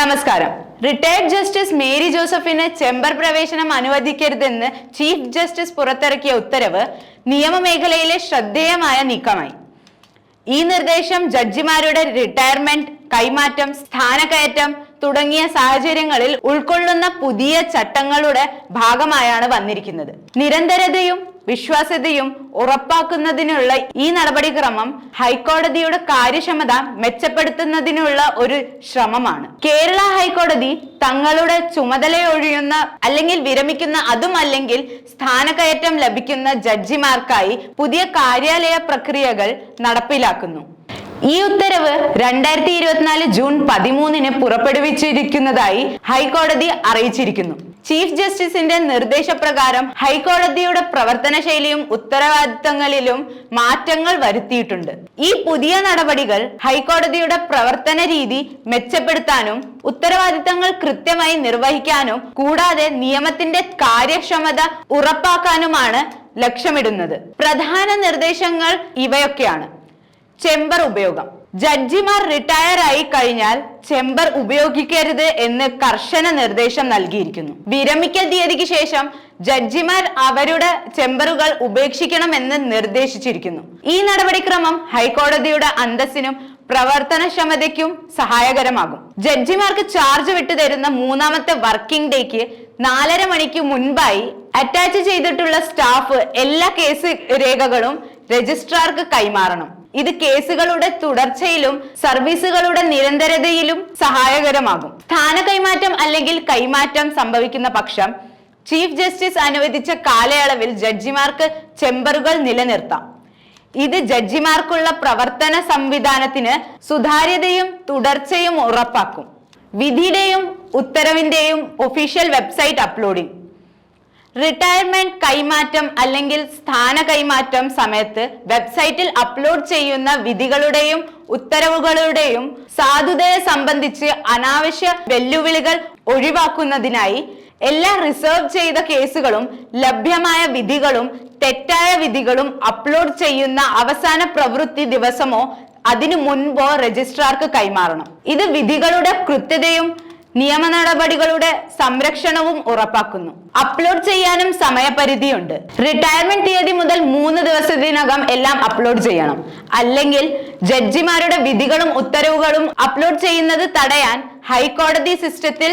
നമസ്കാരം. Retired justice Mary ജോസഫിന് ചെമ്പർ പ്രവേശനം അനുവദിക്കരുതെന്ന് ചീഫ് ജസ്റ്റിസ് പുറത്തിറക്കിയ ഉത്തരവ് നിയമമേഖലയിലെ ശ്രദ്ധേയമായ നീക്കമായി. ഈ നിർദ്ദേശം ജഡ്ജിമാരുടെ റിട്ടയർമെന്റ് കൈമാറ്റം സ്ഥാനക്കയറ്റം തുടങ്ങിയ സാഹചര്യങ്ങളിൽ ഉൾക്കൊള്ളുന്ന പുതിയ ചട്ടങ്ങളുടെ ഭാഗമായാണ് വന്നിരിക്കുന്നത്. നിരന്തരതയും വിശ്വാസ്യതയും ഉറപ്പാക്കുന്നതിനുള്ള ഈ നടപടിക്രമം ഹൈക്കോടതിയുടെ കാര്യക്ഷമത മെച്ചപ്പെടുത്തുന്നതിനുള്ള ഒരു ശ്രമമാണ്. കേരള ഹൈക്കോടതി തങ്ങളുടെ ചുമതലയൊഴിയുന്ന അല്ലെങ്കിൽ വിരമിക്കുന്ന അതുമല്ലെങ്കിൽ സ്ഥാനകയറ്റം ലഭിക്കുന്ന ജഡ്ജിമാർക്കായി പുതിയ കാര്യാലയ പ്രക്രിയകൾ നടപ്പിലാക്കുന്നു. ഈ ഉത്തരവ് രണ്ടായിരത്തി ഇരുപത്തിനാല് ജൂൺ പതിമൂന്നിന് പുറപ്പെടുവിച്ചിരിക്കുന്നതായി ഹൈക്കോടതി അറിയിച്ചിരിക്കുന്നു. ചീഫ് ജസ്റ്റിസിന്റെ നിർദ്ദേശപ്രകാരം ഹൈക്കോടതിയുടെ പ്രവർത്തന ശൈലിയും ഉത്തരവാദിത്തങ്ങളിലും മാറ്റങ്ങൾ വരുത്തിയിട്ടുണ്ട്. ഈ പുതിയ നടപടികൾ ഹൈക്കോടതിയുടെ പ്രവർത്തന രീതി മെച്ചപ്പെടുത്താനും ഉത്തരവാദിത്തങ്ങൾ കൃത്യമായി നിർവഹിക്കാനും കൂടാതെ നിയമത്തിന്റെ കാര്യക്ഷമത ഉറപ്പാക്കാനുമാണ് ലക്ഷ്യമിടുന്നത്. പ്രധാന നിർദ്ദേശങ്ങൾ ഇവയൊക്കെയാണ്. ചെമ്പർ ഉപയോഗം. ജഡ്ജിമാർ റിട്ടയർ ആയി കഴിഞ്ഞാൽ ചെമ്പർ ഉപയോഗിക്കരുത് എന്ന് കർശന നിർദ്ദേശം നൽകിയിരിക്കുന്നു. വിരമിക്കൽ തീയതിക്ക് ശേഷം ജഡ്ജിമാർ അവരുടെ ചെമ്പറുകൾ ഉപേക്ഷിക്കണം എന്ന് നിർദ്ദേശിച്ചിരിക്കുന്നു. ഈ നടപടിക്രമം ഹൈക്കോടതിയുടെ അന്തസ്സിനും പ്രവർത്തനക്ഷമതയ്ക്കും സഹായകരമാകും. ജഡ്ജിമാർക്ക് ചാർജ് വിട്ടുതരുന്ന മൂന്നാമത്തെ വർക്കിംഗ് ഡേക്ക് നാലര മണിക്ക് മുൻപായി അറ്റാച്ച് ചെയ്തിട്ടുള്ള സ്റ്റാഫ് എല്ലാ കേസ് രേഖകളും രജിസ്ട്രാർക്ക് കൈമാറണം. ഇത് കേസുകളുടെ തുടർച്ചയിലും സർവീസുകളുടെ നിരന്തരതയിലും സഹായകരമാകും. സ്ഥാന കൈമാറ്റം അല്ലെങ്കിൽ കൈമാറ്റം സംഭവിക്കുന്ന പക്ഷം ചീഫ് ജസ്റ്റിസ് അനുവദിച്ച കാലയളവിൽ ജഡ്ജിമാർക്ക് ചെമ്പറുകൾ നിലനിർത്താം. ഇത് ജഡ്ജിമാർക്കുള്ള പ്രവർത്തന സംവിധാനത്തിന് സുതാര്യതയും തുടർച്ചയും ഉറപ്പാക്കും. വിധിയുടെയും ഉത്തരവിന്റെയും ഒഫീഷ്യൽ വെബ്സൈറ്റ് അപ്ലോഡിംഗ്. റിട്ടയർമെന്റ് കൈമാറ്റം അല്ലെങ്കിൽ സ്ഥാന കൈമാറ്റം സമയത്ത് വെബ്സൈറ്റിൽ അപ്ലോഡ് ചെയ്യുന്ന വിധികളുടെയും ഉത്തരവുകളുടെയും സാധുതയെ സംബന്ധിച്ച് അനാവശ്യ വെല്ലുവിളികൾ ഒഴിവാക്കുന്നതിനായി എല്ലാ റിസർവ് ചെയ്ത കേസുകളും ലഭ്യമായ വിധികളും തെറ്റായ വിധികളും അപ്ലോഡ് ചെയ്യുന്ന അവസാന പ്രവൃത്തി ദിവസമോ അതിനു മുൻപോ രജിസ്ട്രാർക്ക് കൈമാറണം. ഇത് വിധികളുടെ കൃത്യതയും നിയമ നടപടികളുടെ സംരക്ഷണവും ഉറപ്പാക്കുന്നു. അപ്ലോഡ് ചെയ്യാനും സമയപരിധിയുണ്ട്. റിട്ടയർമെന്റ് തീയതി മുതൽ മൂന്ന് ദിവസത്തിനകം എല്ലാം അപ്ലോഡ് ചെയ്യണം. അല്ലെങ്കിൽ ജഡ്ജിമാരുടെ വിധികളും ഉത്തരവുകളും അപ്ലോഡ് ചെയ്യുന്നത് തടയാൻ ഹൈക്കോടതി സിസ്റ്റത്തിൽ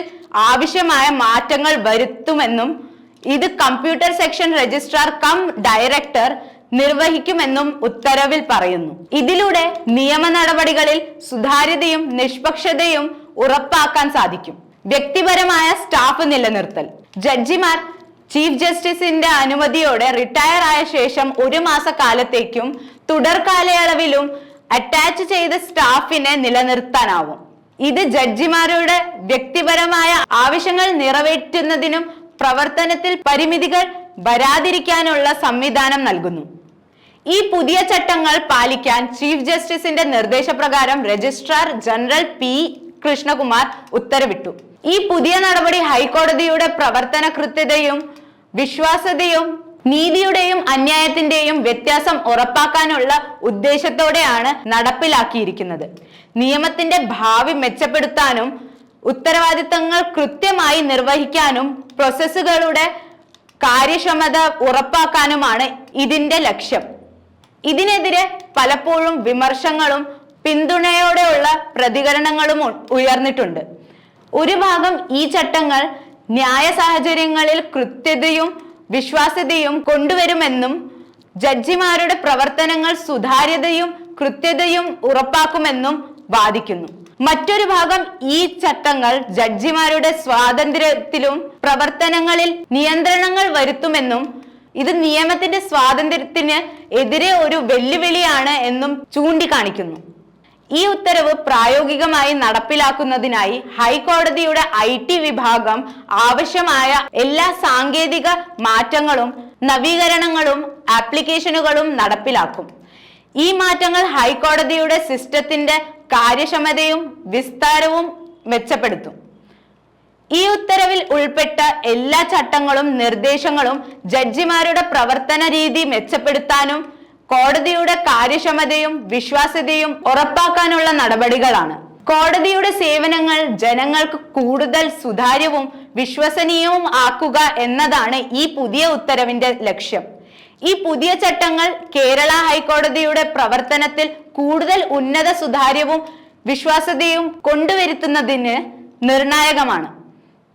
ആവശ്യമായ മാറ്റങ്ങൾ വരുത്തുമെന്നും ഇത് computer section registrar cum director നിർവഹിക്കുമെന്നും ഉത്തരവിൽ പറയുന്നു. ഇതിലൂടെ നിയമ നടപടികളിൽ സുതാര്യതയും നിഷ്പക്ഷതയും ഉറപ്പാക്കാൻ സാധിക്കും. വ്യക്തിപരമായ സ്റ്റാഫ് നിലനിർത്തൽ. ജഡ്ജിമാർ ചീഫ് ജസ്റ്റിസിന്റെ അനുമതിയോടെ റിട്ടയർ ആയ ശേഷം ഒരു മാസ കാലത്തേക്കും തുടർ കാലയളവിലും അറ്റാച്ച് ചെയ്ത സ്റ്റാഫിനെ നിലനിർത്താനാവും. ഇത് ജഡ്ജിമാരുടെ വ്യക്തിപരമായ ആവശ്യങ്ങൾ നിറവേറ്റുന്നതിനും പ്രവർത്തനത്തിൽ പരിമിതികൾ വരാതിരിക്കാനുള്ള സംവിധാനം നൽകുന്നു. ഈ പുതിയ ചട്ടങ്ങൾ പാലിക്കാൻ ചീഫ് ജസ്റ്റിസിന്റെ നിർദ്ദേശപ്രകാരം രജിസ്ട്രാർ ജനറൽ പി. കൃഷ്ണകുമാർ ഉത്തരവിട്ടു. ഈ പുതിയ നടപടി ഹൈക്കോടതിയുടെ പ്രവർത്തന കൃത്യതയും വിശ്വാസ്യതയും നീതിയുടെയും അന്യായത്തിന്റെയും വ്യത്യാസം ഉറപ്പാക്കാനുള്ള ഉദ്ദേശത്തോടെയാണ് നടപ്പിലാക്കിയിരിക്കുന്നത്. നിയമത്തിന്റെ ഭാവി മെച്ചപ്പെടുത്താനും ഉത്തരവാദിത്തങ്ങൾ കൃത്യമായി നിർവഹിക്കാനും പ്രോസസ്സുകളുടെ കാര്യക്ഷമത ഉറപ്പാക്കാനുമാണ് ഇതിന്റെ ലക്ഷ്യം. ഇതിനെതിരെ പലപ്പോഴും വിമർശങ്ങളും പിന്തുണയോടെയുള്ള പ്രതികരണങ്ങളും ഉയർന്നിട്ടുണ്ട്. ഒരു ഭാഗം ഈ ചട്ടങ്ങൾ ന്യായ സാഹചര്യങ്ങളിൽ കൃത്യതയും വിശ്വാസ്യതയും കൊണ്ടുവരുമെന്നും ജഡ്ജിമാരുടെ പ്രവർത്തനങ്ങൾ സുതാര്യതയും കൃത്യതയും ഉറപ്പാക്കുമെന്നും വാദിക്കുന്നു. മറ്റൊരു ഭാഗം ഈ ചട്ടങ്ങൾ ജഡ്ജിമാരുടെ സ്വാതന്ത്ര്യത്തിലും പ്രവർത്തനങ്ങളിൽ നിയന്ത്രണങ്ങൾ വരുത്തുമെന്നും ഇത് നിയമത്തിന്റെ സ്വാതന്ത്ര്യത്തിന് എതിരെ ഒരു വെല്ലുവിളിയാണ് എന്നും ചൂണ്ടിക്കാണിക്കുന്നു. ഈ ഉത്തരവ് പ്രായോഗികമായി നടപ്പിലാക്കുന്നതിനായി ഹൈക്കോടതിയുടെ ഐ ടി വിഭാഗം ആവശ്യമായ എല്ലാ സാങ്കേതിക മാറ്റങ്ങളും നവീകരണങ്ങളും ആപ്ലിക്കേഷനുകളും നടപ്പിലാക്കും. ഈ മാറ്റങ്ങൾ ഹൈക്കോടതിയുടെ സിസ്റ്റത്തിന്റെ കാര്യക്ഷമതയും വിസ്താരവും മെച്ചപ്പെടുത്തും. ഈ ഉത്തരവിൽ ഉൾപ്പെട്ട എല്ലാ ചട്ടങ്ങളും നിർദ്ദേശങ്ങളും ജഡ്ജിമാരുടെ പ്രവർത്തന രീതി മെച്ചപ്പെടുത്താനും കോടതിയുടെ കാര്യക്ഷമതയും വിശ്വാസ്യതയും ഉറപ്പാക്കാനുള്ള നടപടികളാണ്. കോടതിയുടെ സേവനങ്ങൾ ജനങ്ങൾക്ക് കൂടുതൽ സുതാര്യവും വിശ്വസനീയവും ആക്കുക എന്നതാണ് ഈ പുതിയ ഉത്തരവിന്റെ ലക്ഷ്യം. ഈ പുതിയ ചട്ടങ്ങൾ കേരള ഹൈക്കോടതിയുടെ പ്രവർത്തനത്തിൽ കൂടുതൽ ഉന്നത സുതാര്യവും വിശ്വാസ്യതയും കൊണ്ടുവരുത്തുന്നതിന് നിർണായകമാണ്.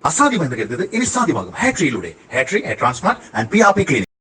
അസാധ്യമെന്ന് കരുതുന്നത് ഇനി സാധ്യമാകും. ഹാട്രിയിലൂടെ ഹാട്രി transplant and P R P clinic